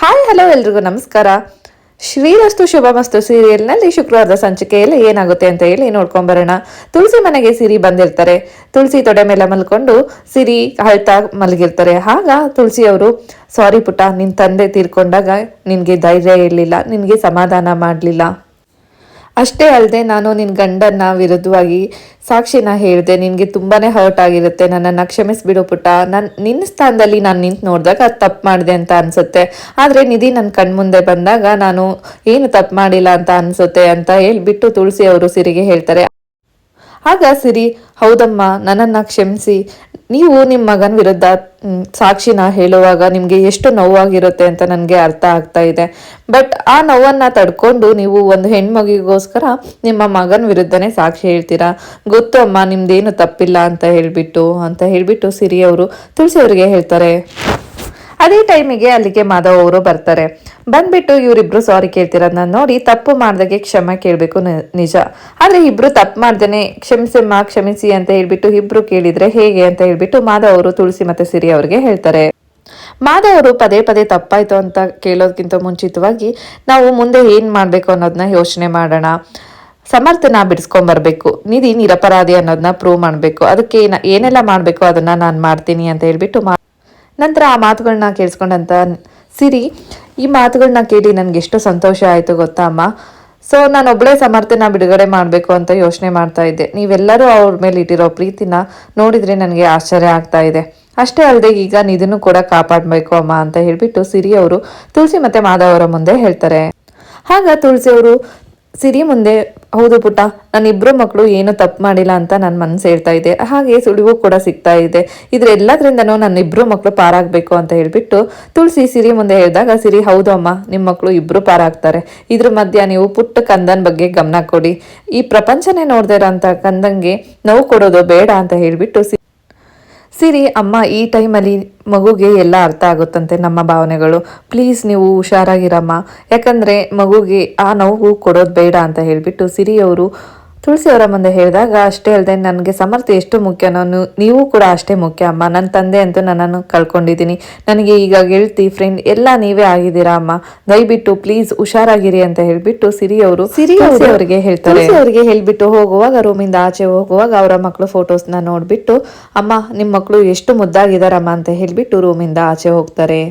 Hi, hello ಎಲ್ರಿಗೂ ನಮಸ್ಕಾರ. ಶ್ರೀರಸ್ತು ಶುಭಮಸ್ತು ಸೀರಿಯಲ್ನಲ್ಲಿ ಶುಕ್ರವಾರದ ಸಂಚಿಕೆಯಲ್ಲಿ ಏನಾಗುತ್ತೆ ಅಂತ ಹೇಳಿ ನೋಡ್ಕೊಂಬರೋಣ ತುಳಸಿ ಮನೆಗೆ ಸಿರಿ ಬಂದಿರ್ತಾರೆ. ತುಳಸಿ ತೊಡೆ ಮೇಲೆ ಮಲ್ಕೊಂಡು ಸಿರಿ ಅಳ್ತಾ ಮಲಗಿರ್ತಾರೆ. ಆಗ ತುಳಸಿ ಅವರು ಸಾರಿ ಪುಟ ನಿನ್ನ ತಂದೆ ತೀರ್ಕೊಂಡಾಗ ನಿನಗೆ ಧೈರ್ಯ ಇರಲಿಲ್ಲ, ನಿನಗೆ ಸಮಾಧಾನ ಮಾಡಲಿಲ್ಲ. ಅಷ್ಟೇ ಅಲ್ಲದೆ ನಾನು ನಿನ್ನ ಗಂಡನ್ನ ವಿರುದ್ಧವಾಗಿ ಸಾಕ್ಷಿನ ಹೇಳಿದೆ. ನಿನಗೆ ತುಂಬಾನೇ ಹರ್ಟ್ ಆಗಿರುತ್ತೆ. ನನ್ನನ್ನು ಕ್ಷಮಿಸ್ಬಿಡು ಪುಟ್ಟ. ನಾನು ನಿನ್ನ ಸ್ಥಾನದಲ್ಲಿ ನಾನು ನಿಂತು ನೋಡಿದಾಗ ಅದು ತಪ್ಪು ಮಾಡಿದೆ ಅಂತ ಅನ್ಸುತ್ತೆ. ಆದರೆ ನಿಧಿ ನನ್ನ ಕಣ್ಮುಂದೆ ಬಂದಾಗ ನಾನು ಏನು ತಪ್ಪು ಮಾಡಿಲ್ಲ ಅಂತ ಅನ್ಸುತ್ತೆ ಅಂತ ಹೇಳ್ಬಿಟ್ಟು ತುಳಸಿ ಅವರು ಸಿರಿಗೆ ಹೇಳ್ತಾರೆ. ಆಗ ಸಿರಿ, ಹೌದಮ್ಮ, ನನ್ನನ್ನು ಕ್ಷಮಿಸಿ. ನೀವು ನಿಮ್ಮ ಮಗನ ವಿರುದ್ಧ ಸಾಕ್ಷಿನ ಹೇಳುವಾಗ ನಿಮಗೆ ಎಷ್ಟು ನೋವಾಗಿರುತ್ತೆ ಅಂತ ನನಗೆ ಅರ್ಥ ಆಗ್ತಾ ಇದೆ. ಬಟ್ ಆ ನೋವನ್ನು ತಡ್ಕೊಂಡು ನೀವು ಒಂದು ಹೆಣ್ಮಗಿಗೋಸ್ಕರ ನಿಮ್ಮ ಮಗನ ವಿರುದ್ಧನೇ ಸಾಕ್ಷಿ ಹೇಳ್ತೀರಾ? ಗೊತ್ತು ಅಮ್ಮ, ನಿಮ್ದೇನು ತಪ್ಪಿಲ್ಲ ಅಂತ ಹೇಳಿಬಿಟ್ಟು ಅಂತ ಹೇಳಿಬಿಟ್ಟು ಸಿರಿ ಅವರು ಅವರಿಗೆ ಹೇಳ್ತಾರೆ. ಅದೇ ಟೈಮಿಗೆ ಅಲ್ಲಿಗೆ ಮಾಧವ್ ಅವರು ಬರ್ತಾರೆ. ಬಂದ್ಬಿಟ್ಟು ಇವರಿಬ್ರು ಸಾರಿ ಕೇಳ್ತಿರೋದನ್ನ ನೋಡಿ ತಪ್ಪು ಮಾಡ್ದಾಗೆ ಕ್ಷಮ ಕೇಳಬೇಕು ನಿಜ. ಆದ್ರೆ ಇಬ್ರು ತಪ್ಪು ಮಾಡ್ದೇನೆ ಕ್ಷಮಿಸಮ್ಮ, ಕ್ಷಮಿಸಿ ಅಂತ ಹೇಳ್ಬಿಟ್ಟು ಇಬ್ರು ಕೇಳಿದ್ರೆ ಹೇಗೆ ಅಂತ ಹೇಳ್ಬಿಟ್ಟು ಮಾಧವ್ ಅವರು ತುಳಸಿ ಮತ್ತೆ ಸಿರಿ ಅವ್ರಿಗೆ ಹೇಳ್ತಾರೆ. ಮಾಧವ್ ಅವರು ಪದೇ ಪದೇ ತಪ್ಪಾಯ್ತು ಅಂತ ಕೇಳೋದಕ್ಕಿಂತ ಮುಂಚಿತವಾಗಿ ನಾವು ಮುಂದೆ ಏನ್ ಮಾಡ್ಬೇಕು ಅನ್ನೋದನ್ನ ಯೋಚನೆ ಮಾಡೋಣ. ಸಮರ್ಥನ ಬಿಡಿಸ್ಕೊಂಬರ್ಬೇಕು. ನಿಧಿ ನಿರಪರಾಧಿ ಅನ್ನೋದನ್ನ ಪ್ರೂವ್ ಮಾಡಬೇಕು. ಅದಕ್ಕೆ ಏನ- ಏನೆಲ್ಲ ಮಾಡಬೇಕು ಅದನ್ನ ನಾನು ಮಾಡ್ತೀನಿ ಅಂತ ಹೇಳ್ಬಿಟ್ಟು ನಂತರ ಆ ಮಾತುಗಳನ್ನ ಕೇಳಿಸ್ಕೊಂಡಂತ ಸಿರಿ, ಈ ಮಾತುಗಳನ್ನ ಕೇಳಿ ನನಗೆ ಎಷ್ಟು ಸಂತೋಷ ಆಯಿತು ಗೊತ್ತಾ ಅಮ್ಮ? ಸೊ ನಾನು ಒಬ್ಬಳೇ ಸಮರ್ಥನ ಬಿಡುಗಡೆ ಮಾಡಬೇಕು ಅಂತ ಯೋಚನೆ ಮಾಡ್ತಾ ಇದ್ದೆ. ನೀವೆಲ್ಲರೂ ಅವ್ರ ಮೇಲೆ ಇಟ್ಟಿರೋ ಪ್ರೀತಿನ ನೋಡಿದ್ರೆ ನನಗೆ ಆಶ್ಚರ್ಯ ಆಗ್ತಾ ಇದೆ. ಅಷ್ಟೇ ಅಲ್ಲದೆ ಈಗ ನಿಧನು ಕೂಡ ಕಾಪಾಡಬೇಕು ಅಮ್ಮ ಅಂತ ಹೇಳಿಬಿಟ್ಟು ಸಿರಿ ಅವರು ತುಳಸಿ ಮತ್ತೆ ಮಾಧವರ ಮುಂದೆ ಹೇಳ್ತಾರೆ. ಆಗ ತುಳಸಿ ಅವರು ಸಿರಿ ಮುಂದೆ, ಹೌದು ಪುಟ್ಟ ನನ್ನ ಇಬ್ರು ಮಕ್ಕಳು ಏನು ತಪ್ಪು ಮಾಡಿಲ್ಲ ಅಂತ ನನ್ನ ಮನಸ್ಸು ಹೇಳ್ತಾ ಇದೆ. ಹಾಗೆ ಸುಳಿವು ಕೂಡ ಸಿಗ್ತಾ ಇದೆ. ಇದ್ರೆಲ್ಲದ್ರಿಂದನೂ ನನ್ನ ಇಬ್ಬರು ಮಕ್ಕಳು ಪಾರಾಗಬೇಕು ಅಂತ ಹೇಳ್ಬಿಟ್ಟು ತುಳಸಿ ಸಿರಿ ಮುಂದೆ ಹೇಳಿದಾಗ, ಸಿರಿ, ಹೌದು ಅಮ್ಮ ನಿಮ್ಮ ಮಕ್ಕಳು ಇಬ್ಬರು ಪಾರಾಗ್ತಾರೆ. ಇದ್ರ ಮಧ್ಯ ನೀವು ಪುಟ್ಟ ಕಂದನ್ ಬಗ್ಗೆ ಗಮನ ಕೊಡಿ. ಈ ಪ್ರಪಂಚನೇ ನೋಡ್ದೇ ಅಂತ ಕಂದಂಗೆ ನೋವು ಕೊಡೋದು ಬೇಡ ಅಂತ ಹೇಳ್ಬಿಟ್ಟು ಸಿರಿ, ಅಮ್ಮ, ಈ ಟೈಮಲ್ಲಿ ಮಗುಗೆ ಎಲ್ಲ ಅರ್ಥ ಆಗುತ್ತಂತೆ ನಮ್ಮ ಭಾವನೆಗಳು. ಪ್ಲೀಸ್ ನೀವು ಹುಷಾರಾಗಿರಮ್ಮ. ಯಾಕಂದರೆ ಮಗುಗೆ ಆ ನೋವು ಕೊಡೋದು ಬೇಡ ಅಂತ ಹೇಳಿಬಿಟ್ಟು ಸಿರಿಯವರು ತುಳಸಿ ಅವರ ಮುಂದೆ ಹೇಳಿದಾಗ ಅಷ್ಟೇ ಅಲ್ಲದೆ ನನಗೆ ಸಮರ್ಥ ಎಷ್ಟು ಮುಖ್ಯನೋ ನೀವು- ನೀವು ಕೂಡ ಅಷ್ಟೇ ಮುಖ್ಯ ಅಮ್ಮ. ನನ್ನ ತಂದೆ ಅಂತೂ ನನ್ನನ್ನು ಕಳ್ಕೊಂಡಿದ್ದೀನಿ. ನನಗೆ ಈಗ ಗೆಳ್ತಿ ಫ್ರೆಂಡ್ ಎಲ್ಲ ನೀವೇ ಆಗಿದ್ದೀರಾ ಅಮ್ಮ? ದಯವಿಟ್ಟು ಪ್ಲೀಸ್ ಹುಷಾರಾಗಿರಿ ಅಂತ ಹೇಳ್ಬಿಟ್ಟು ಸಿರಿಯವರು ಸಿರಿ ಅವರಿಗೆ ಹೇಳ್ತಾರೆ. ಅವರಿಗೆ ಹೇಳ್ಬಿಟ್ಟು ಹೋಗುವಾಗ ರೂಮಿಂದ ಆಚೆ ಹೋಗುವಾಗ ಅವರ ಮಕ್ಕಳು ಫೋಟೋಸ್ನ ನೋಡ್ಬಿಟ್ಟು ಅಮ್ಮ ನಿಮ್ಮ ಮಕ್ಕಳು ಎಷ್ಟು ಮುದ್ದಾಗಿದಾರಮ್ಮ ಅಂತ ಹೇಳ್ಬಿಟ್ಟು ರೂಮಿಂದ ಆಚೆ ಹೋಗ್ತಾರೆ.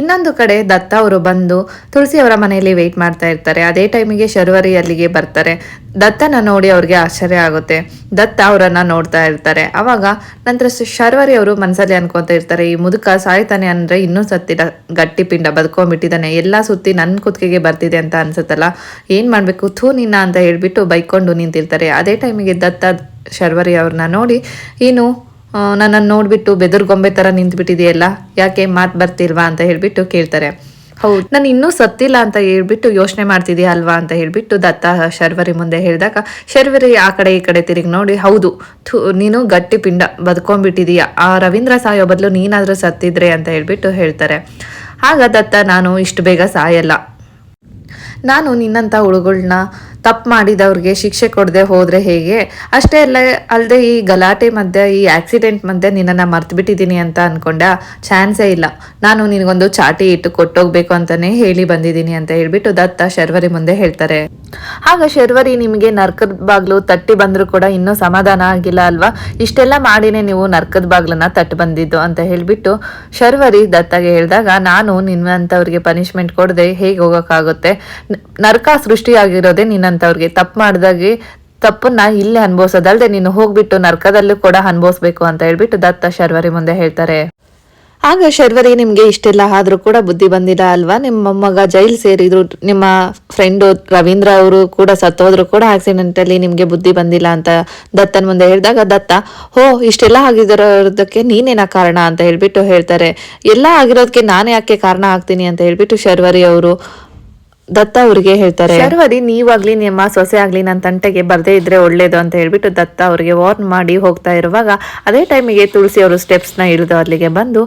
ಇನ್ನೊಂದು ಕಡೆ ದತ್ತ ಅವರು ಬಂದು ತುಳಸಿ ಅವರ ಮನೆಯಲ್ಲಿ ವೆಯ್ಟ್ ಮಾಡ್ತಾ ಇರ್ತಾರೆ. ಅದೇ ಟೈಮಿಗೆ ಶರ್ವರಿ ಅಲ್ಲಿಗೆ ಬರ್ತಾರೆ. ದತ್ತನ ನೋಡಿ ಅವ್ರಿಗೆ ಆಶ್ಚರ್ಯ ಆಗುತ್ತೆ. ದತ್ತ ಅವರನ್ನ ನೋಡ್ತಾ ಇರ್ತಾರೆ. ಅವಾಗ ನಂತರ ಶರ್ವರಿ ಅವರು ಮನಸ್ಸಲ್ಲಿ ಅನ್ಕೊತಾ ಇರ್ತಾರೆ, ಈ ಮುದುಕ ಸಾಯ್ತಾನೆ ಅಂದ್ರೆ ಇನ್ನೂ ಸತ್ತಿಲ್ಲ ಗಟ್ಟಿ ಪಿಂಡ ಬದುಕೊಂಡ್ಬಿಟ್ಟಿದ್ದಾನೆ ಎಲ್ಲ ಸುತ್ತಿ ನನ್ನ ಕುತ್ತಿಗೆಗೆ ಬರ್ತಿದೆ ಅಂತ ಅನ್ಸುತ್ತಲ್ಲ? ಏನ್ ಮಾಡ್ಬೇಕು? ಥೂ ನಿನ್ನ ಅಂತ ಹೇಳ್ಬಿಟ್ಟು ಬೈಕೊಂಡು ನಿಂತಿರ್ತಾರೆ. ಅದೇ ಟೈಮಿಗೆ ದತ್ತ ಶರ್ವರಿ ಅವ್ರನ್ನ ನೋಡಿ ಏನು ನನ್ನನ್ನು ನೋಡ್ಬಿಟ್ಟು ಬೆದರ್ಗೊಂಬೆ ಥರ ನಿಂತ್ಬಿಟ್ಟಿದೆಯಲ್ಲ? ಯಾಕೆ ಮಾತು ಬರ್ತಿಲ್ವಾ ಅಂತ ಹೇಳ್ಬಿಟ್ಟು ಕೇಳ್ತಾರೆ. ಹೌದು. ನಾನು ಇನ್ನೂ ಸತ್ತಿಲ್ಲ ಅಂತ ಹೇಳ್ಬಿಟ್ಟು ಯೋಚನೆ ಮಾಡ್ತಿದ್ಯಾ ಅಲ್ವಾ ಅಂತ ಹೇಳ್ಬಿಟ್ಟು ದತ್ತ ಶರ್ವರಿ ಮುಂದೆ ಹೇಳಿದಾಗ ಶರ್ವರಿ ಆ ಕಡೆ ಈ ಕಡೆ ತಿರುಗಿ ನೋಡಿ. ಹೌದು. ಥು, ನೀನು ಗಟ್ಟಿ ಪಿಂಡ ಬದುಕೊಂಡ್ಬಿಟ್ಟಿದೀಯ. ಆ ರವೀಂದ್ರ ಸಾಯೋ ಬದಲು ನೀನಾದರೂ ಸತ್ತಿದ್ರೆ ಅಂತ ಹೇಳ್ಬಿಟ್ಟು ಹೇಳ್ತಾರೆ. ಆಗ ದತ್ತ ನಾನು ಇಷ್ಟು ಬೇಗ ಸಾಯಲ್ಲ. ನಾನು ನಿನ್ನಂಥ ಹುಡುಗಳ್ನ ತಪ್ಪು ಮಾಡಿದವ್ರಿಗೆ ಶಿಕ್ಷೆ ಕೊಡದೆ ಹೋದರೆ ಹೇಗೆ? ಅಷ್ಟೇ ಅಲ್ಲ ಅಲ್ಲದೆ ಈ ಗಲಾಟೆ ಮಧ್ಯೆ, ಈ ಆಕ್ಸಿಡೆಂಟ್ ಮಧ್ಯೆ ನಿನ್ನನ್ನು ಮರ್ತ್ಬಿಟ್ಟಿದ್ದೀನಿ ಅಂತ ಅನ್ಕೊಂಡ ಚಾನ್ಸೇ ಇಲ್ಲ. ನಾನು ನಿನಗೊಂದು ಚಾಟಿ ಇಟ್ಟು ಕೊಟ್ಟೋಗ್ಬೇಕು ಅಂತಾನೆ ಹೇಳಿ ಬಂದಿದ್ದೀನಿ ಅಂತ ಹೇಳ್ಬಿಟ್ಟು ದತ್ತ ಶರ್ವರಿ ಮುಂದೆ ಹೇಳ್ತಾರೆ. ಆಗ ಶರ್ವರಿ ನಿಮಗೆ ನರ್ಕದ ಬಾಗ್ಲು ತಟ್ಟಿ ಬಂದರೂ ಕೂಡ ಇನ್ನೂ ಸಮಾಧಾನ ಆಗಿಲ್ಲ ಅಲ್ವಾ? ಇಷ್ಟೆಲ್ಲ ಮಾಡಿನೇ ನೀವು ನರ್ಕದ ಬಾಗ್ಲನ್ನ ತಟ್ಟು ಬಂದಿದ್ದು ಅಂತ ಹೇಳ್ಬಿಟ್ಟು ಶರ್ವರಿ ದತ್ತಗೆ ಹೇಳಿದಾಗ, ನಾನು ನಿನ್ನಂಥವ್ರಿಗೆ ಪನಿಷ್ಮೆಂಟ್ ಕೊಡದೆ ಹೇಗೆ ಹೋಗೋಕ್ಕಾಗುತ್ತೆ? ನರ್ಕ ಸೃಷ್ಟಿಯಾಗಿರೋದೇ ಸೃಷ್ಟಿಯಾಗಿರೋದೇ ನಿನ್ನಂಥವ್ರಿಗೆ ತಪ್ಪು ಮಾಡಿದಾಗೆ ತಪ್ಪನ್ನ ಇಲ್ಲೇ ಅನ್ಭವಿಸೋದಲ್ದೆ ನೀನು ಹೋಗ್ಬಿಟ್ಟು ನರ್ಕದಲ್ಲೂ ಕೂಡ ಅನ್ಭವಿಸ್ಬೇಕು ಅಂತ ಹೇಳ್ಬಿಟ್ಟು ದತ್ತ ಶರ್ವರಿ ಮುಂದೆ ಹೇಳ್ತಾರೆ. ಆಗ ಶರ್ವರಿ ನಿಮಗೆ ಇಷ್ಟೆಲ್ಲ ಆದ್ರೂ ಕೂಡ ಬುದ್ಧಿ ಬಂದಿಲ್ಲ ಅಲ್ವಾ? ನಿಮ್ಮ ಮೊಮ್ಮಗ ಜೈಲ್ ಸೇರಿದ್ರು, ನಿಮ್ಮ ಫ್ರೆಂಡ್ ರವೀಂದ್ರ ಅವರು ಕೂಡ ಸತ್ತೋದ್ರು ಕೂಡ ಆಕ್ಸಿಡೆಂಟಲ್ಲಿ ನಿಮಗೆ ಬುದ್ಧಿ ಬಂದಿಲ್ಲ ಅಂತ ದತ್ತನ ಮುಂದೆ ಹೇಳಿದಾಗ, ದತ್ತ, ಹೋ, ಇಷ್ಟೆಲ್ಲ ಆಗಿರೋದಕ್ಕೆ ನೀನೇನ ಕಾರಣ? ಅಂತ ಹೇಳ್ಬಿಟ್ಟು ಹೇಳ್ತಾರೆ. ಎಲ್ಲ ಆಗಿರೋದಕ್ಕೆ ನಾನೇ ಯಾಕೆ ಕಾರಣ ಆಗ್ತೀನಿ? ಅಂತ ಹೇಳ್ಬಿಟ್ಟು ಶರ್ವರಿ ಅವರು ದತ್ತ ಅವ್ರಿಗೆ ಹೇಳ್ತಾರೆ. ಶರ್ವರಿ ನೀವಾಗ್ಲಿ, ನಿಮ್ಮ ಸೊಸೆ ಆಗ್ಲಿ ನನ್ನ ತಂಟೆಗೆ ಬರ್ದೇ ಇದ್ರೆ ಒಳ್ಳೇದು ಅಂತ ಹೇಳ್ಬಿಟ್ಟು ದತ್ತ ಅವರಿಗೆ ವಾರ್ನ್ ಮಾಡಿ ಹೋಗ್ತಾ ಇರುವಾಗ ಅದೇ ಟೈಮಿಗೆ ತುಳಸಿ ಅವರು ಸ್ಟೆಪ್ಸ್ನ ಇಳಿದು ಅಲ್ಲಿಗೆ ಬಂದು,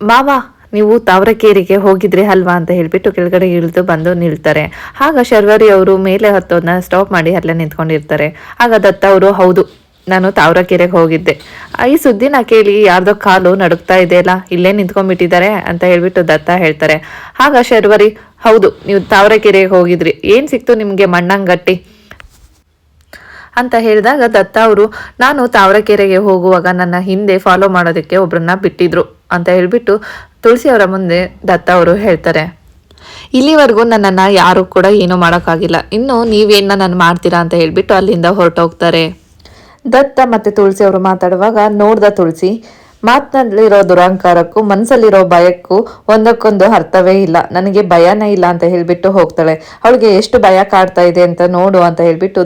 ಮಾವ, ನೀವು ತಾವರಕೇರಿಗೆ ಹೋಗಿದ್ರಿ ಅಲ್ವಾ? ಅಂತ ಹೇಳ್ಬಿಟ್ಟು ಕೆಳಗಡೆ ಇಳಿದು ಬಂದು ನಿಲ್ತಾರೆ. ಆಗ ಶರ್ವರಿ ಅವರು ಮೇಲೆ ಹತ್ತೋದನ್ನ ಸ್ಟಾಪ್ ಮಾಡಿ ಅಲ್ಲೇ ನಿಂತ್ಕೊಂಡಿರ್ತಾರೆ. ಆಗ ದತ್ತ ಅವರು, ಹೌದು, ನಾನು ತಾವರಕೆರೆಗೆ ಹೋಗಿದ್ದೆ. ಈ ಸುದ್ದಿನ ಕೇಳಿ ಯಾರ್ದೋ ಕಾಲು ನಡುಕ್ತಾ ಇದೆಯಲ್ಲ, ಇಲ್ಲೇ ನಿಂತ್ಕೊಂಡ್ಬಿಟ್ಟಿದ್ದಾರೆ, ಅಂತ ಹೇಳ್ಬಿಟ್ಟು ದತ್ತ ಹೇಳ್ತಾರೆ. ಆಗ ಶರ್ವರಿ ಹೌದು, ನೀವು ತಾವರೆಕೆರೆಗೆ ಹೋಗಿದ್ರಿ. ಏನ್ ಸಿಕ್ತು ನಿಮ್ಗೆ ಮಣ್ಣಂಗಟ್ಟಿ? ಅಂತ ಹೇಳಿದಾಗ ದತ್ತ ಅವರು, ನಾನು ತಾವರೆಕೆರೆಗೆ ಹೋಗುವಾಗ ನನ್ನ ಹಿಂದೆ ಫಾಲೋ ಮಾಡೋದಕ್ಕೆ ಒಬ್ರನ್ನ ಬಿಟ್ಟಿದ್ರು ಅಂತ ಹೇಳ್ಬಿಟ್ಟು ತುಳಸಿ ಅವರ ಮುಂದೆ ದತ್ತ ಅವರು ಹೇಳ್ತಾರೆ, ಇಲ್ಲಿವರೆಗೂ ನನ್ನನ್ನು ಯಾರು ಕೂಡ ಏನೂ ಮಾಡೋಕ್ಕಾಗಿಲ್ಲ. ಇನ್ನು ನೀವೇನ ನಾನು ಮಾಡ್ತೀರಾ ಅಂತ ಹೇಳಿಬಿಟ್ಟು ಅಲ್ಲಿಂದ ಹೊರಟೋಗ್ತಾರೆ. ದತ್ತ ಮತ್ತು ತುಳಸಿ ಅವರು ಮಾತಾಡುವಾಗ, ನೋಡ್ದ ತುಳಸಿ ಮಾತಿನಲ್ಲಿರೋ ದುರಹಂಕಾರಕ್ಕೂ, ಮನಸ್ಸಲ್ಲಿರೋ ಭಯಕ್ಕೂ ಒಂದಕ್ಕೊಂದು ಅರ್ಥವೇ ಇಲ್ಲ. ನನಗೆ ಭಯನೇ ಇಲ್ಲ ಅಂತ ಹೇಳ್ಬಿಟ್ಟು ಹೋಗ್ತಾಳೆ. ಅವಳಿಗೆ ಎಷ್ಟು ಭಯ ಕಾಡ್ತಾ ಇದೆ ಅಂತ ನೋಡು ಅಂತ ಹೇಳ್ಬಿಟ್ಟು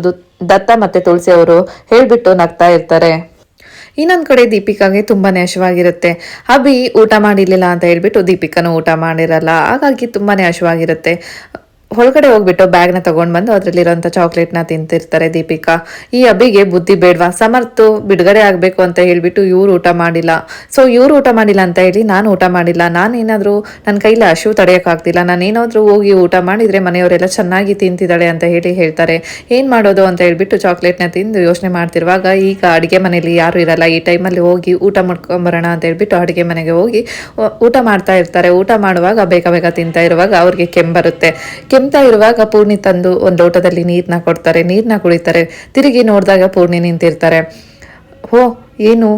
ದತ್ತ ಮತ್ತೆ ತುಳಸಿ ಅವರು ಹೇಳ್ಬಿಟ್ಟು ನಗ್ತಾ ಇರ್ತಾರೆ. ಇನ್ನೊಂದು ಕಡೆ ದೀಪಿಕಾಗೆ ತುಂಬಾನೇ ಹಶವಾಗಿರುತ್ತೆ. ಅಭಿ ಊಟ ಮಾಡಿರಲಿಲ್ಲ ಅಂತ ಹೇಳ್ಬಿಟ್ಟು ದೀಪಿಕಾನು ಊಟ ಮಾಡಿರಲ್ಲ. ಹಾಗಾಗಿ ತುಂಬಾನೇ ಹಶವಾಗಿರುತ್ತೆ. ಹೊರಗಡೆ ಹೋಗ್ಬಿಟ್ಟು ಬ್ಯಾಗ್ನ ತಗೊಂಡ್ ಬಂದು ಅದರಲ್ಲಿರೋಂಥ ಚಾಕ್ಲೇಟ್ನ ತಿಂತಿರ್ತಾರೆ ದೀಪಿಕಾ. ಈ ಅಬ್ಬಿಗೆ ಬುದ್ಧಿ ಬೇಡ್ವಾ? ಸಮರ್ಥು, ಬಿಡುಗಡೆ ಆಗಬೇಕು ಅಂತ ಹೇಳ್ಬಿಟ್ಟು ಇವ್ರು ಊಟ ಮಾಡಿಲ್ಲ. ಸೊ ಇವ್ರು ಊಟ ಮಾಡಿಲ್ಲ ಅಂತ ಹೇಳಿ ನಾನು ಊಟ ಮಾಡಿಲ್ಲ. ನಾನೇನಾದರೂ ನನ್ನ ಕೈಲಿ ಹಶು ತಡೆಯೋಕ್ಕಾಗ್ತಿಲ್ಲ. ನಾನೇನಾದರೂ ಹೋಗಿ ಊಟ ಮಾಡಿದರೆ ಮನೆಯವರೆಲ್ಲ ಚೆನ್ನಾಗಿ ತಿಂತಿದ್ದಾಳೆ ಅಂತ ಹೇಳಿ ಹೇಳ್ತಾರೆ. ಏನು ಮಾಡೋದು ಅಂತ ಹೇಳ್ಬಿಟ್ಟು ಚಾಕ್ಲೇಟ್ನ ತಿಂದು ಯೋಚನೆ ಮಾಡ್ತಿರುವಾಗ ಈಗ ಅಡುಗೆ ಮನೆಯಲ್ಲಿ ಯಾರು ಇರಲ್ಲ. ಈ ಟೈಮಲ್ಲಿ ಹೋಗಿ ಊಟ ಮಾಡ್ಕೊಂಬರೋಣ ಅಂತ ಹೇಳ್ಬಿಟ್ಟು ಅಡುಗೆ ಮನೆಗೆ ಹೋಗಿ ಊಟ ಮಾಡ್ತಾ ಇರ್ತಾರೆ. ಊಟ ಮಾಡುವಾಗ ಬೇಗ ಬೇಗ ತಿಂತಾ ಇರುವಾಗ ಅವ್ರಿಗೆ ಕೆಮ್ಮು ಬರುತ್ತೆ. ಕೆಮ್ತಾ ಇರುವಾಗ ಪೂರ್ಣಿ ತಂದು ಒಂದು ಲೋಟದಲ್ಲಿ ನೀರನ್ನ ಕೊಡ್ತಾರೆ ನೀರನ್ನ ಕುಡಿತಾರೆ. ತಿರುಗಿ ನೋಡಿದಾಗ ಪೂರ್ಣಿ ನಿಂತಿರ್ತಾರೆ. ಹೋ, ಏನು?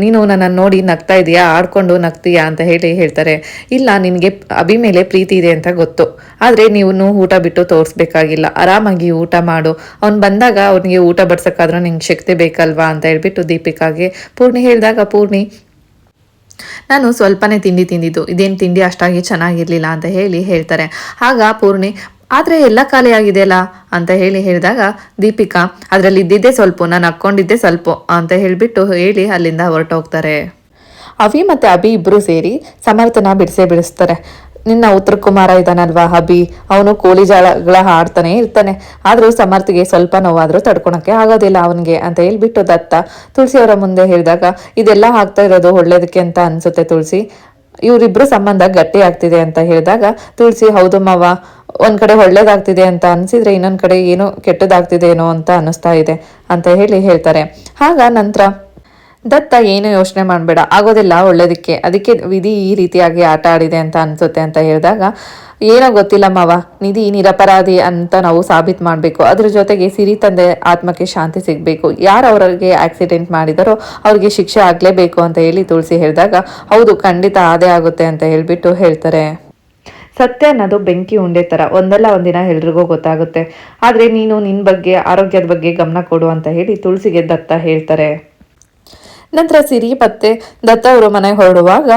ನೀನು ನನ್ನನ್ನು ನೋಡಿ ನಗ್ತಾ ಇದೀಯಾ? ಆಡ್ಕೊಂಡು ನಗ್ತೀಯಾ ಅಂತ ಹೇಳಿ ಹೇಳ್ತಾರೆ. ಇಲ್ಲ, ನಿನಗೆ ಅಭಿ ಮೇಲೆ ಪ್ರೀತಿ ಇದೆ ಅಂತ ಗೊತ್ತು. ಆದರೆ ನೀವು ಊಟ ಬಿಟ್ಟು ತೋರಿಸ್ಬೇಕಾಗಿಲ್ಲ. ಆರಾಮಾಗಿ ಊಟ ಮಾಡು. ಅವ್ನು ಬಂದಾಗ ಅವನಿಗೆ ಊಟ ಬಡ್ಸೋಕ್ಕಾದ್ರೂ ನಿಂಗೆ ಶಕ್ತಿ ಬೇಕಲ್ವಾ ಅಂತ ಹೇಳ್ಬಿಟ್ಟು ದೀಪಿಕಾಗೆ ಪೂರ್ಣಿ ಹೇಳಿದಾಗ, ಪೂರ್ಣಿ ನಾನು ಸ್ವಲ್ಪನೇ ತಿಂಡಿ ತಿಂದಿದ್ದು. ಇದೇನು ತಿಂಡಿ ಅಷ್ಟಾಗಿ ಚೆನ್ನಾಗಿರ್ಲಿಲ್ಲ ಅಂತ ಹೇಳಿ ಹೇಳ್ತಾರೆ. ಆಗ ಪೂರ್ಣಿ, ಆದರೆ ಎಲ್ಲ ಖಾಲಿ ಆಗಿದೆಯಲ್ಲ? ಅಂತ ಹೇಳಿ ಹೇಳಿದಾಗ, ದೀಪಿಕಾ ಅದರಲ್ಲಿ ಇದ್ದಿದ್ದೇ ಸ್ವಲ್ಪ, ನಾನು ಹಾಕ್ಕೊಂಡಿದ್ದೆ ಸ್ವಲ್ಪ, ಅಂತ ಹೇಳಿಬಿಟ್ಟು ಹೇಳಿ ಅಲ್ಲಿಂದ ಹೊರಟೋಗ್ತಾರೆ. ಅವಿ ಮತ್ತು ಅಭಿ ಇಬ್ಬರು ಸೇರಿ ಸಮರ್ಥನ ಬಿಡಿಸೇ ಬಿಡಿಸ್ತಾರೆ. ನಿನ್ನ ಉತ್ತರ ಕುಮಾರ ಇದ್ದಾನಲ್ವಾ ಹಬಿ ಅವನು ಕೋಳಿ ಜಾಳಗಳ ಆಡ್ತಾನೆ ಇರ್ತಾನೆ. ಆದರೂ ಸಮರ್ಥಿಗೆ ಸ್ವಲ್ಪ ನೋವಾದರೂ ತಡ್ಕೊಳಕ್ಕೆ ಆಗೋದಿಲ್ಲ ಅವನಿಗೆ ಅಂತ ಹೇಳ್ಬಿಟ್ಟು ದತ್ತ ತುಳಸಿ ಅವರ ಮುಂದೆ ಹೇಳಿದಾಗ, ಇದೆಲ್ಲ ಆಗ್ತಾ ಇರೋದು ಒಳ್ಳೇದಕ್ಕೆ ಅಂತ ಅನ್ಸುತ್ತೆ ತುಳಸಿ. ಇವರಿಬ್ಬರು ಸಂಬಂಧ ಗಟ್ಟಿ ಆಗ್ತಿದೆ ಅಂತ ಹೇಳಿದಾಗ, ತುಳಸಿ, ಹೌದು ಮಾವ. ಒಂದ್ ಕಡೆ ಒಳ್ಳೇದಾಗ್ತಿದೆ ಅಂತ ಅನ್ಸಿದ್ರೆ ಇನ್ನೊಂದ್ ಕಡೆ ಏನೋ ಕೆಟ್ಟದಾಗ್ತಿದೆ ಏನೋ ಅಂತ ಅನಿಸ್ತಾ ಇದೆ, ಅಂತ ಹೇಳಿ ಹೇಳ್ತಾರೆ. ಹಾಗ ನಂತರ ದತ್ತ ಏನು ಯೋಚನೆ ಮಾಡಬೇಡ, ಆಗೋದಿಲ್ಲ, ಒಳ್ಳೇದಕ್ಕೆ. ಅದಕ್ಕೆ ವಿಧಿ ಈ ರೀತಿಯಾಗಿ ಆಟ ಆಡಿದೆ ಅಂತ ಅನ್ಸುತ್ತೆ ಅಂತ ಹೇಳಿದಾಗ, ಏನೋ ಗೊತ್ತಿಲ್ಲ ಮಾವ, ನಿಧಿ ನಿರಪರಾಧಿ ಅಂತ ನಾವು ಸಾಬೀತು ಮಾಡಬೇಕು. ಅದ್ರ ಜೊತೆಗೆ ಸಿರಿ ತಂದೆ ಆತ್ಮಕ್ಕೆ ಶಾಂತಿ ಸಿಗಬೇಕು. ಯಾರು ಅವರಿಗೆ ಆಕ್ಸಿಡೆಂಟ್ ಮಾಡಿದಾರೋ ಅವ್ರಿಗೆ ಶಿಕ್ಷೆ ಆಗಲೇಬೇಕು ಅಂತ ಹೇಳಿ ತುಳಸಿ ಹೇಳಿದಾಗ, ಹೌದು, ಖಂಡಿತ ಅದೇ ಆಗುತ್ತೆ ಅಂತ ಹೇಳಿಬಿಟ್ಟು ಹೇಳ್ತಾರೆ. ಸತ್ಯ ಅನ್ನೋದು ಬೆಂಕಿ ಉಂಡೆ ಥರ, ಒಂದಲ್ಲ ಒಂದಿನ ಎಲ್ರಿಗೂ ಗೊತ್ತಾಗುತ್ತೆ. ಆದರೆ ನೀನು ನಿನ್ನ ಬಗ್ಗೆ, ಆರೋಗ್ಯದ ಬಗ್ಗೆ ಗಮನ ಕೊಡು ಅಂತ ಹೇಳಿ ತುಳಸಿಗೆ ದತ್ತ ಹೇಳ್ತಾರೆ. ನಂತರ ಸಿರಿ ಮತ್ತೆ ದತ್ತ ಅವರು ಮನೆಗೆ ಹೊರಡುವಾಗ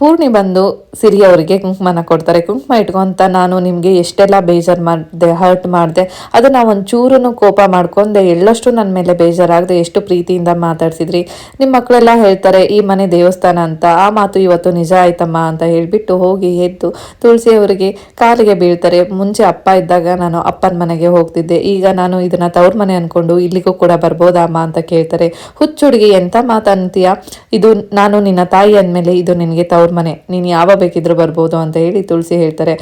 ಪೂರ್ಣಿ ಬಂದು ಸಿರಿ ಅವರಿಗೆ ಕುಂಕುಮನ ಕೊಡ್ತಾರೆ. ಕುಂಕುಮ ಇಟ್ಕೊಂತ ನಾನು ನಿಮಗೆ ಎಷ್ಟೆಲ್ಲ ಬೇಜಾರು ಮಾಡಿದೆ ಹರ್ಟ್ ಮಾಡಿದೆ, ಅದನ್ನು ಒಂಚೂರು ಕೋಪ ಮಾಡ್ಕೊಂಡೆ ಎಳ್ಳಷ್ಟು ನನ್ನ ಮೇಲೆ ಬೇಜಾರಾಗದೆ, ಎಷ್ಟು ಪ್ರೀತಿಯಿಂದ ಮಾತಾಡ್ಸಿದ್ರಿ. ನಿಮ್ಮ ಮಕ್ಕಳೆಲ್ಲ ಹೇಳ್ತಾರೆ, ಈ ಮನೆ ದೇವಸ್ಥಾನ ಅಂತ, ಆ ಮಾತು ಇವತ್ತು ನಿಜ ಆಯ್ತಮ್ಮ ಅಂತ ಹೇಳಿಬಿಟ್ಟು ಹೋಗಿ ಎದ್ದು ತುಳಸಿ ಅವರಿಗೆ ಕಾಲಿಗೆ ಬೀಳ್ತಾರೆ. ಮುಂಚೆ ಅಪ್ಪ ಇದ್ದಾಗ ನಾನು ಅಪ್ಪನ ಮನೆಗೆ ಹೋಗ್ತಿದ್ದೆ. ಈಗ ನಾನು ಇದನ್ನು ತವ್ರ ಮನೆ ಅಂದ್ಕೊಂಡು ಇಲ್ಲಿಗೂ ಕೂಡ ಬರ್ಬೋದಮ್ಮ ಅಂತ ಕೇಳ್ತಾರೆ. ಹುಚ್ಚುಡುಗಿ ಎಂಥ ಮಾತಂತೀಯ? ಇದು ನಾನು ನಿನ್ನ ತಾಯಿ ಅಂದಮೇಲೆ ಇದು ನಿನಗೆ ತವ್ರ ಮನೆ. ನೀನು ಯಾವ ಬೇಕಿದ್ರೂ ಬರ್ಬೋದು ಅಂತ ಹೇಳಿ ತುಳಸಿ ಹೇಳ್ತಾರೆ.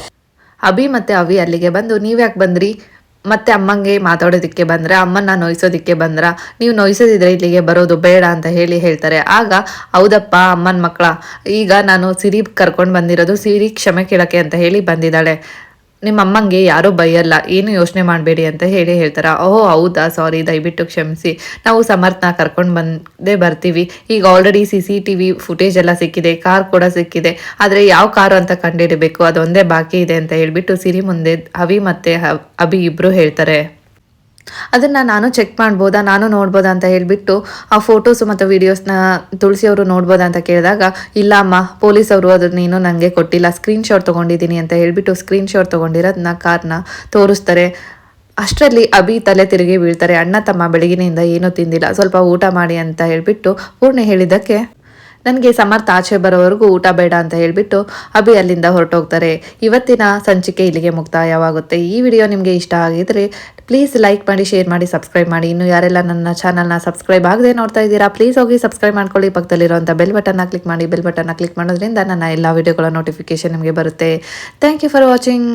ಅಭಿ ಮತ್ತೆ ಅವಿ ಅಲ್ಲಿಗೆ ಬಂದು ನೀವ್ಯಾಕೆ ಬಂದ್ರಿ? ಮತ್ತೆ ಅಮ್ಮಂಗೆ ಮಾತಾಡೋದಕ್ಕೆ ಬಂದ್ರೆ, ಅಮ್ಮನ್ನ ನೋಯಿಸೋದಿಕ್ಕೆ ಬಂದ್ರ. ನೀವು ನೋಯಿಸೋದಿದ್ರೆ ಇಲ್ಲಿಗೆ ಬರೋದು ಬೇಡ ಅಂತ ಹೇಳಿ ಹೇಳ್ತಾರೆ. ಆಗ, ಹೌದಪ್ಪ, ಅಮ್ಮನ ಮಕ್ಕಳ ಈಗ ನಾನು ಸಿರಿ ಕರ್ಕೊಂಡು ಬಂದಿರೋದು, ಸಿರಿ ಕ್ಷಮೆ ಕೇಳಕ್ಕೆ ಅಂತ ಹೇಳಿ ಬಂದಿದ್ದಾಳೆ. ನಿಮ್ಮ ಅಮ್ಮಂಗೆ ಯಾರೂ ಬೈಯಲ್ಲ, ಏನು ಯೋಚನೆ ಮಾಡಬೇಡಿ ಅಂತ ಹೇಳಿ ಹೇಳ್ತಾರೆ, ಓಹೋ, ಹೌದಾ ಸಾರಿ ದಯವಿಟ್ಟು ಕ್ಷಮಿಸಿ, ನಾವು ಸಮರ್ಥನ ಕರ್ಕೊಂಡು ಬಂದೇ ಬರ್ತೀವಿ, ಈಗ already C C T V footage ಎಲ್ಲ ಸಿಕ್ಕಿದೆ, ಕಾರ್ ಕೂಡ ಸಿಕ್ಕಿದೆ, ಆದರೆ ಯಾವ ಕಾರು ಅಂತ ಕಂಡುಹಿಡಬೇಕು ಅದೊಂದೇ ಬಾಕಿ ಇದೆ ಅಂತ ಹೇಳಿಬಿಟ್ಟು ಸಿರಿ ಮುಂದೆ ಅವಿ ಮತ್ತೆ ಅಭಿ ಇಬ್ಬರು ಹೇಳ್ತಾರೆ. ಅದನ್ನ ನಾನು ಚೆಕ್ ಮಾಡ್ಬೋದಾ, ನಾನು ನೋಡ್ಬೋದಾ ಅಂತ ಹೇಳಿಬಿಟ್ಟು ಆ ಫೋಟೋಸ್ ಮತ್ತು ವೀಡಿಯೋಸ್ನ ತುಳಸಿ ಅವರು ನೋಡ್ಬೋದಾ ಅಂತ ಕೇಳಿದಾಗ, ಇಲ್ಲ ಅಮ್ಮ ಪೊಲೀಸ್ ಅವರು ಅದನ್ನ ನೀನು ನನಗೆ ಕೊಟ್ಟಿಲ್ಲ ಸ್ಕ್ರೀನ್ ಶಾಟ್ ತೊಗೊಂಡಿದ್ದೀನಿ ಅಂತ ಹೇಳಿಬಿಟ್ಟು ಸ್ಕ್ರೀನ್ ಶಾಟ್ ತೊಗೊಂಡಿರೋದನ್ನ ಕಾರ್ನ ತೋರಿಸ್ತಾರೆ. ಅಷ್ಟರಲ್ಲಿ ಅಭಿ ತಲೆ ತಿರುಗಿ ಬೀಳ್ತಾರೆ, ಅಣ್ಣ ತಮ್ಮ ಬೆಳಗಿನಿಂದ ಏನೂ ತಿಂದಿಲ್ಲ, ಸ್ವಲ್ಪ ಊಟ ಮಾಡಿ ಅಂತ ಹೇಳಿಬಿಟ್ಟು ಪೂರ್ಣೆ ಹೇಳಿದ್ದಕ್ಕೆ ನನಗೆ ಸಮರ್ಥ ಆಚೆ ಬರೋವರೆಗೂ ಊಟ ಬೇಡ ಅಂತ ಹೇಳಿಬಿಟ್ಟು ಅಭಿ ಅಲ್ಲಿಂದ ಹೊರಟೋಗ್ತಾರೆ. ಇವತ್ತಿನ ಸಂಚಿಕೆ ಇಲ್ಲಿಗೆ ಮುಕ್ತಾಯವಾಗುತ್ತೆ. ಈ ವಿಡಿಯೋ ನಿಮಗೆ ಇಷ್ಟ ಆಗಿದ್ರೆ ಪ್ಲೀಸ್ ಲೈಕ್ ಮಾಡಿ ಶೇರ್ ಮಾಡಿ ಸಬ್ಸ್ಕ್ರೈಬ್ ಮಾಡಿ. ಇನ್ನು ಯಾರೆಲ್ಲ ನನ್ನ ಚಾನಲ್ನ ಸಬ್ಸ್ಕ್ರೈಬ್ ಆಗದೆ ನೋಡ್ತಾ ಇದ್ದೀರಾ ಪ್ಲೀಸ್ ಹೋಗಿ ಸಬ್ಸ್ಕ್ರೈಬ್ ಮಾಡ್ಕೊಳ್ಳಿ. ಪಕ್ಕದಲ್ಲಿರುವಂಥ ಬೆಲ್ ಬಟನ್ನ ಕ್ಲಿಕ್ ಮಾಡಿ. ಬೆಲ್ ಬಟನ್ನ ಕ್ಲಿಕ್ ಮಾಡೋದ್ರಿಂದ ನನ್ನ ಎಲ್ಲ ವಿಡಿಯೋಗಳ ನೋಟಿಫಿಕೇಶನ್ ನಿಮಗೆ ಬರುತ್ತೆ. Thank you for watching